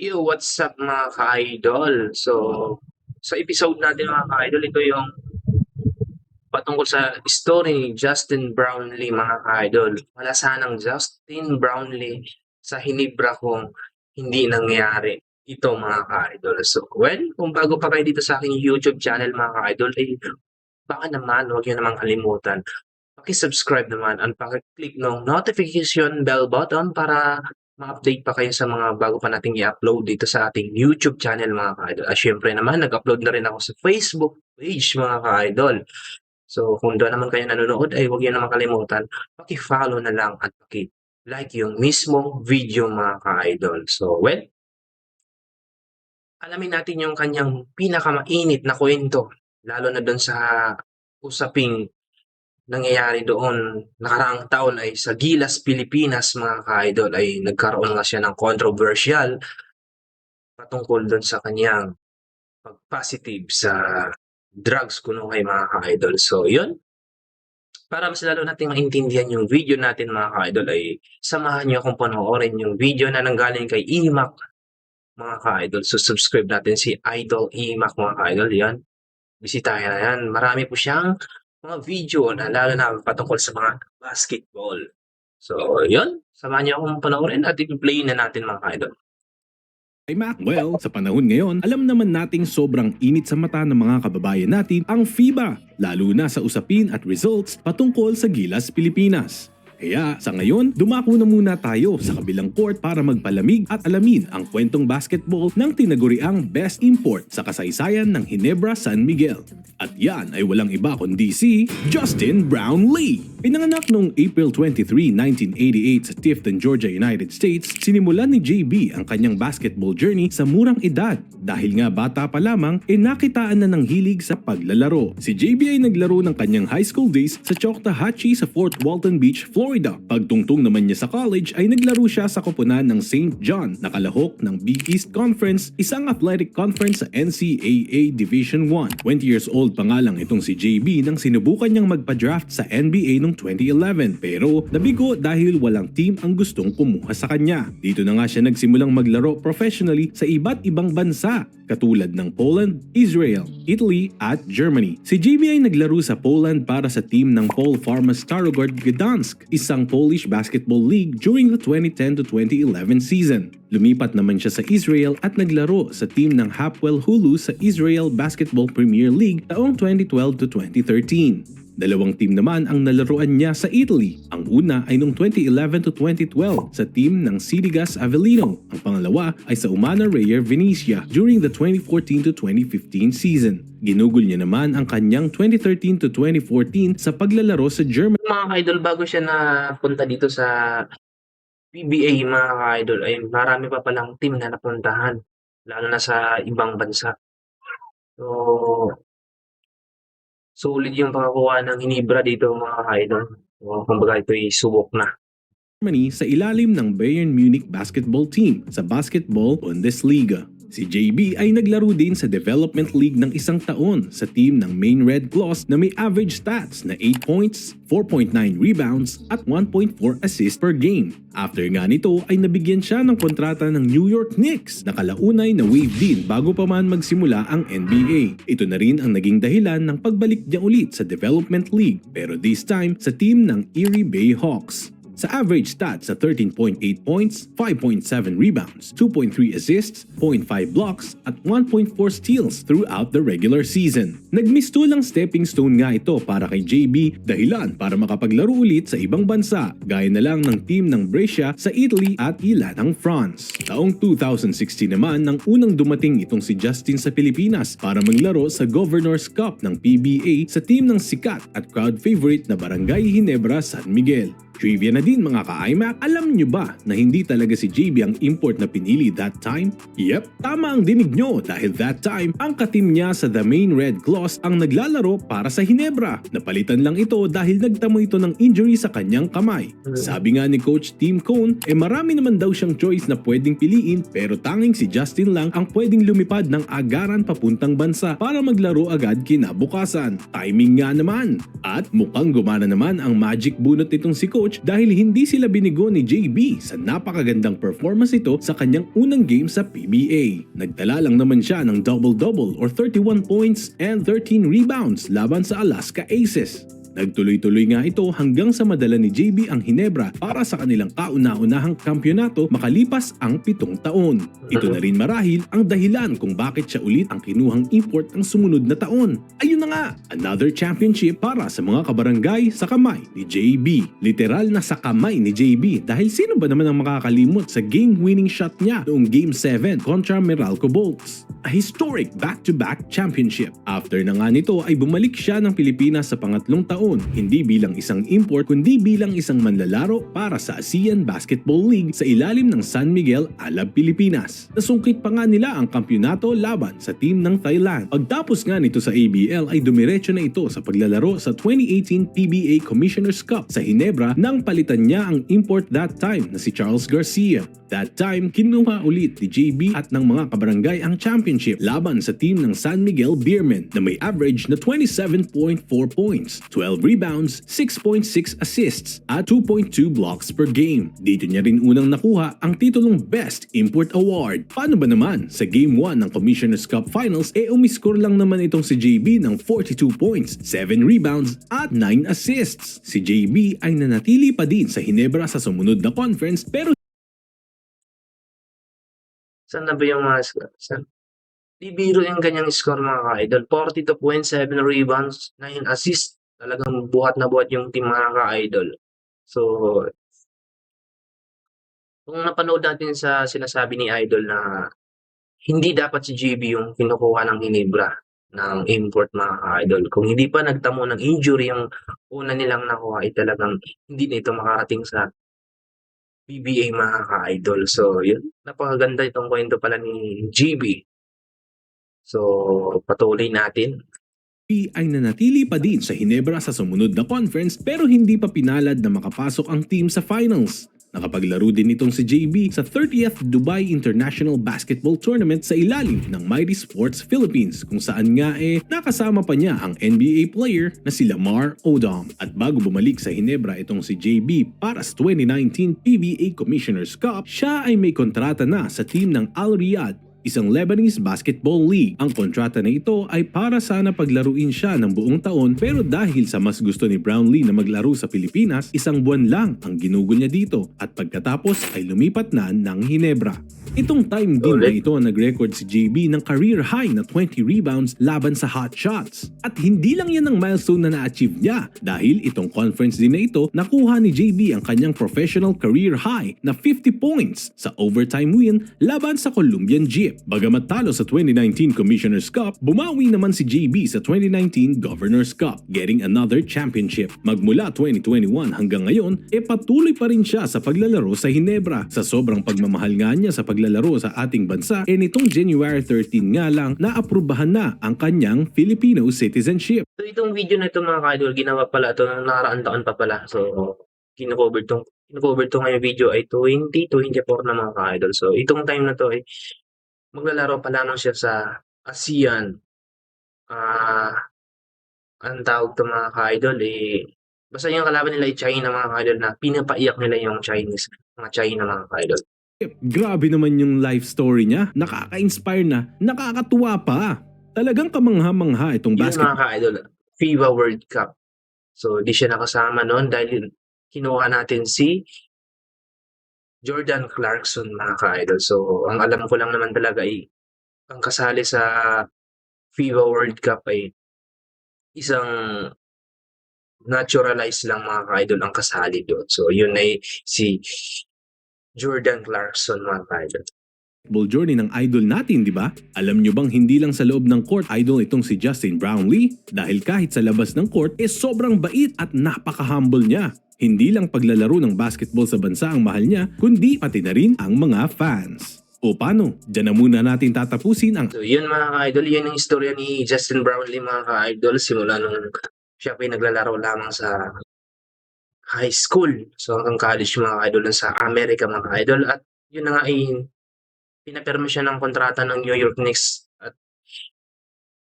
Yo, what's up mga ka-idol? So, sa episode natin mga ka-idol, ito yung patungkol sa story ni Justin Brownlee mga ka-idol. Wala sanang Justin Brownlee sa Hinibra kung hindi nangyari ito mga ka-idol. So, well, kung bago pa kayo dito sa aking YouTube channel mga ka-idol, eh, baka naman, huwag nyo naman kalimutan. Paki-subscribe naman at paki-click ng notification bell button para ma-update pa kayo sa mga bago pa nating i-upload dito sa ating YouTube channel mga ka-idol. At syempre naman, nag-upload na rin ako sa Facebook page mga ka-idol. So kung doon naman kayo nanonood ay huwag niyo naman kalimutan, paki-follow na lang at paki-like yung mismong video mga ka-idol. So well, alamin natin yung kanyang pinakamainit na kwento lalo na doon sa usaping nangyayari doon nakaraang taon ay sa Gilas, Pilipinas mga ka-idol ay nagkaroon nga siya ng controversial patungkol doon sa kanyang pag-positive sa drugs kuno kay mga ka-idol. So, yun. Para mas lalo natin maintindihan yung video natin mga ka-idol ay samahan niyo akong panoorin yung video na nanggaling kay Imac mga ka-idol. So, subscribe natin si Idol Imac mga ka-idol. Yan. Bisitahin na yan. Marami po siyang mga video na lalo na patungkol sa mga basketball. So, yun. Samahan niyo akong panoorin at i-play na natin mga ka-idol. Ay Mac, well, sa panahon ngayon, alam naman nating sobrang init sa mata ng mga kababayan natin ang FIBA, lalo na sa usapin at results patungkol sa Gilas Pilipinas. Kaya sa ngayon, dumako na muna tayo sa kabilang court para magpalamig at alamin ang kwentong basketball ng tinaguriang best import sa kasaysayan ng Hinebra San Miguel. At yan ay walang iba kundi si Justin Brownlee. Pinanganak noong April 23, 1988 sa Tifton, Georgia, United States, sinimulan ni JB ang kanyang basketball journey sa murang edad dahil nga bata pa lamang e nakitaan na ng hilig sa paglalaro. Si JB ay naglaro ng kanyang high school days sa Choctahatchee sa Fort Walton Beach, Florida. Pagtungtong naman niya sa college ay naglaro siya sa koponan ng St. John na kalahok ng Big East Conference, isang athletic conference sa NCAA Division 1. 20 years old pa nga lang itong si JB nang sinubukan niyang magpa-draft sa NBA noong 2011 pero nabigo dahil walang team ang gustong kumuha sa kanya. Dito na nga siya nagsimulang maglaro professionally sa iba't ibang bansa katulad ng Poland, Israel, Italy at Germany. Si JB ay naglaro sa Poland para sa team ng Paul Farma Starogard Gdansk, isang Polish basketball league during the 2010 to 2011 season. Lumipat naman siya sa Israel at naglaro sa team ng Hapwell Hulu sa Israel Basketball Premier League taong 2012 to 2013. Dalawang team naman ang nalaruan niya sa Italy. Ang una ay noong 2011 to 2012 sa team ng Sidigas Avellino. Ang pangalawa ay sa Umana Reyer Venezia during the 2014 to 2015 season. Ginugol niya naman ang kanyang 2013 to 2014 sa paglalaro sa Germany mga ka-idol, bago siya napunta dito sa PBA, mga ka-idol, ay marami pa palang team na napuntahan, lalo na sa ibang bansa. So, solid yung pakakuha ng Hinibra dito, mga ka-idol. So, kumbaga ito'y subok na. Germany sa ilalim ng Bayern Munich basketball team sa Basketball Bundesliga. Si JB ay naglaro din sa Development League ng isang taon sa team ng Main Red Claws na may average stats na 8 points, 4.9 rebounds at 1.4 assists per game. After nga nito ay nabigyan siya ng kontrata ng New York Knicks na kalaunay na wave din bago pa man magsimula ang NBA. Ito na rin ang naging dahilan ng pagbalik niya ulit sa Development League pero this time sa team ng Erie Bay Hawks. Sa average stats sa 13.8 points, 5.7 rebounds, 2.3 assists, 0.5 blocks at 1.4 steals throughout the regular season. Nagmisto lang stepping stone nga ito para kay JB dahilan para makapaglaro ulit sa ibang bansa gaya na lang ng team ng Brescia sa Italy at ilan ng France. Taong 2016 naman nang unang dumating itong si Justin sa Pilipinas para maglaro sa Governor's Cup ng PBA sa team ng sikat at crowd favorite na Barangay Hinebra San Miguel. Trivia na din mga ka-IMAC, alam nyo ba na hindi talaga si JB ang import na pinili that time? Yep, tama ang dinig nyo dahil that time, ang katim niya sa The Main Red Claws ang naglalaro para sa Hinebra. Napalitan lang ito dahil nagtamo ito ng injury sa kanyang kamay. Sabi nga ni Coach Tim Cone, eh marami naman daw siyang choice na pwedeng piliin pero tanging si Justin lang ang pwedeng lumipad ng agaran papuntang bansa para maglaro agad kinabukasan. Timing nga naman. At mukhang gumana naman ang magic bunot nitong si Coach coach dahil hindi sila binigo ni JB sa napakagandang performance ito sa kanyang unang game sa PBA. Nagtala lang naman siya ng double-double or 31 points and 13 rebounds laban sa Alaska Aces. Nagtuloy-tuloy nga ito hanggang sa madala ni JB ang Hinebra para sa kanilang kauna-unahang kampyonato makalipas ang pitong taon. Ito na rin marahil ang dahilan kung bakit siya ulit ang kinuhang import ang sumunod na taon. Ayun na nga, another championship para sa mga kabarangay sa kamay ni JB. Literal na sa kamay ni JB dahil sino ba naman ang makakalimot sa game-winning shot niya noong Game 7 kontra Meralco Bolts. A historic back-to-back championship. After na nga nito ay bumalik siya ng Pilipinas sa pangatlong taon, hindi bilang isang import kundi bilang isang manlalaro para sa ASEAN Basketball League sa ilalim ng San Miguel Alab Pilipinas. Nasungkit pa nga nila ang kampyonato laban sa team ng Thailand. Pagtapos nga nito sa ABL ay dumiretso na ito sa paglalaro sa 2018 PBA Commissioner's Cup sa Hinebra nang palitan niya ang import that time na si Charles Garcia. That time, kinuha ulit ni JB at ng mga kabarangay ang championship laban sa team ng San Miguel Beermen na may average na 27.4 points, 12 rebounds, 6.6 assists at 2.2 blocks per game. Dito niya rin unang nakuha ang titulong Best Import Award. Paano ba naman? Sa Game 1 ng Commissioner's Cup Finals, e umiscore lang naman itong si JB ng 42 points, 7 rebounds at 9 assists. Si JB ay nanatili pa din sa Hinebra sa sumunod na conference pero Saan na ba yung mga? Saan? Di biro yung ganyang score mga ka-idol. 42 points, 7 rebounds, 9 assists. Talagang buhat na buhat yung team mga ka-idol. So, kung napanood natin sa sinasabi ni Idol na hindi dapat si JB yung kinukuha ng Hinebra ng import mga ka-idol. Kung hindi pa nagtamo ng injury yung una nilang nakuha ay talagang hindi na ito makarating sa PBA mga ka-idol. So, yun. Napakaganda itong kwento pala ni GB. So, patuloy natin. Ay nanatili pa din sa Hinebra sa sumunod na conference pero hindi pa pinalad na makapasok ang team sa finals. Nakapaglaro din itong si JB sa 30th Dubai International Basketball Tournament sa ilalim ng Mighty Sports Philippines kung saan nga eh nakasama pa niya ang NBA player na si Lamar Odom. At bago bumalik sa Hinebra itong si JB para sa 2019 PBA Commissioner's Cup, siya ay may kontrata na sa team ng Al Riyadh isang Lebanese Basketball League. Ang kontrata na ito ay para sana paglaruin siya ng buong taon pero dahil sa mas gusto ni Brownlee na maglaro sa Pilipinas, isang buwan lang ang ginugol niya dito at pagkatapos ay lumipat na ng Hinebra. Itong time din na ito nag-record si JB ng career high na 20 rebounds laban sa hot shots. At hindi lang yan ang milestone na na-achieve niya dahil itong conference din na ito nakuha ni JB ang kanyang professional career high na 50 points sa overtime win laban sa Colombian Jeep. Bagamat talo sa 2019 Commissioner's Cup, bumawi naman si JB sa 2019 Governor's Cup, getting another championship. Magmula 2021 hanggang ngayon, e patuloy pa rin siya sa paglalaro sa Hinebra. Sa sobrang pagmamahal nga niya sa paglalaro sa ating bansa, e nitong January 13 nga lang naaprubahan na ang kanyang Filipino citizenship. So, itong video na ito mga ka-idol, ginawa pala ito ng nakaraang taon pa pala. So, kinocover tong kinocover to ngayong video ay 2024 na mga ka-idol. So, itong time na to ay maglalaro pa lamang siya sa ASEAN. Ah, ang tawag to mga ka-idol eh, basta yung kalaban nila ay China mga ka-idol na pinapaiyak nila yung Chinese, mga China mga ka-idol. Grabe naman yung life story niya. Nakaka-inspire na, nakakatuwa pa. Talagang kamangha-mangha itong Yun basketball. mga ka-idol, FIBA World Cup. So, di siya nakasama noon dahil kinuha natin si Jordan Clarkson mga ka-idol. So, ang alam ko lang naman talaga ay ang kasali sa FIBA World Cup ay isang naturalized lang mga ka-idol ang kasali doon. So, yun ay si Jordan Clarkson mga ka-idol. basketball journey ng idol natin, di ba? Alam nyo bang hindi lang sa loob ng court idol itong si Justin Brownlee? Dahil kahit sa labas ng court, eh sobrang bait at napaka-humble niya. Hindi lang paglalaro ng basketball sa bansa ang mahal niya, kundi pati na rin ang mga fans. O paano? Diyan na muna natin tatapusin ang So, yun mga ka-idol, yun yung istorya ni Justin Brownlee mga ka-idol simula nung siya pa naglalaro lamang sa high school. So, hanggang college mga ka-idol sa Amerika mga ka-idol. At yun na nga ay pinapirma siya ng kontrata ng New York Knicks at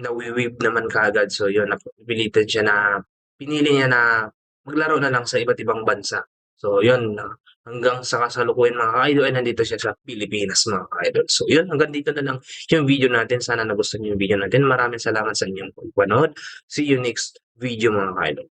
nawiwib naman kaagad. So, yun, napilitan siya na pinili niya na maglaro na lang sa iba't ibang bansa. So yun, ah, hanggang sa kasalukuyan mga ka-idol ay nandito siya sa Pilipinas mga ka-idol. So yun, hanggang dito na lang yung video natin. Sana nagustuhan niyo yung video natin. Maraming salamat sa inyong panonood. See you next video mga ka-idol.